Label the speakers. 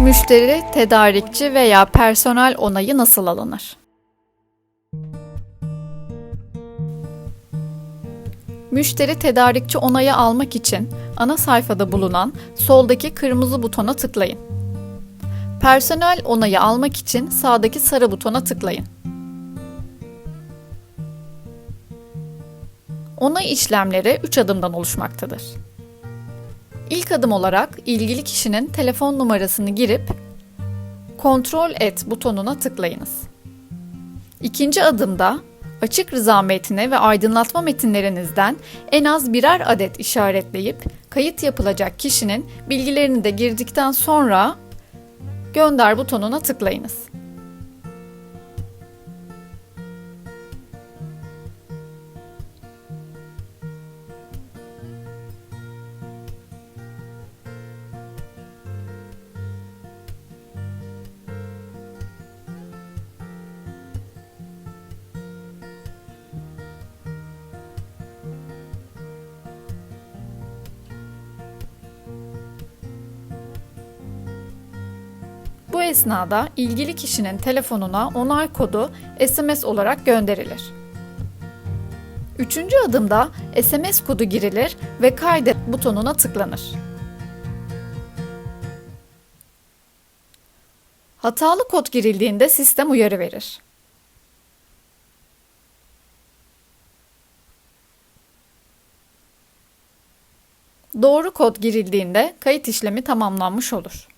Speaker 1: Müşteri, tedarikçi veya personel onayı nasıl alınır? Müşteri tedarikçi onayı almak için ana sayfada bulunan soldaki kırmızı butona tıklayın. Personel onayı almak için sağdaki sarı butona tıklayın. Onay işlemleri 3 adımdan oluşmaktadır. İlk adım olarak ilgili kişinin telefon numarasını girip Kontrol et butonuna tıklayınız. İkinci adımda açık rıza metni ve aydınlatma metinlerinizden en az birer adet işaretleyip kayıt yapılacak kişinin bilgilerini de girdikten sonra gönder butonuna tıklayınız. Esnada ilgili kişinin telefonuna onay kodu SMS olarak gönderilir. Üçüncü adımda SMS kodu girilir ve kaydet butonuna tıklanır. Hatalı kod girildiğinde sistem uyarı verir. Doğru kod girildiğinde kayıt işlemi tamamlanmış olur.